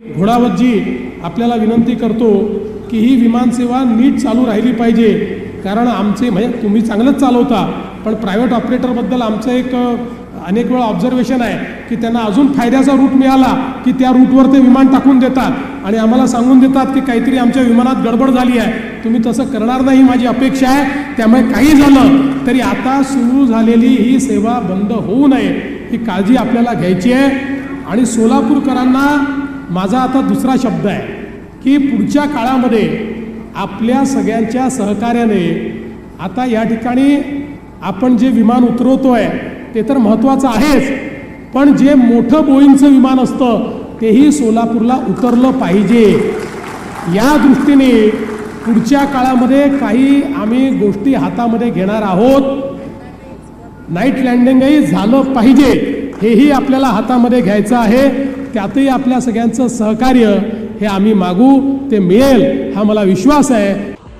घोडावतजी आपल्याला विनंती करतो की ही विमानसेवा नीट चालू राहिली पाहिजे. कारण आमचे म्हणजे तुम्ही चांगलंच चालवता पण प्रायव्हेट ऑपरेटरबद्दल आमचं एक अनेक वेळा ऑब्झर्वेशन आहे की त्यांना अजून फायद्याचा रूट मिळाला की त्या रूटवर ते विमान टाकून देतात. आणि आम्हाला सांगून देतात की काहीतरी आमच्या विमानात गडबड झाली आहे. तुम्ही तसं करणार नाही माझी अपेक्षा आहे. त्यामुळे काही झालं तरी आता सुरू झालेली ही सेवा बंद होऊ नये. ही काळजी आपल्याला घ्यायची आहे. आणि सोलापूरकरांना माझा आता दुसरा शब्द आहे की पुढच्या काळामध्ये आपल्या सगळ्यांच्या सहकार्याने आता या ठिकाणी आपण जे विमान उतरवतो आहे ते तर महत्त्वाचं आहेच पण जे मोठं बोईंगचं विमान असतं तेही सोलापूरला उतरलं पाहिजे. या दृष्टीने पुढच्या काळामध्ये काही आम्ही गोष्टी हातामध्ये घेणार आहोत. नाईट लँडिंगही झालं पाहिजे हेही आपल्याला हातामध्ये घ्यायचं आहे. त्यातही आपल्या सगळ्यांचं सहकार्य हे आम्ही मागू ते मिळेल हा मला विश्वास आहे.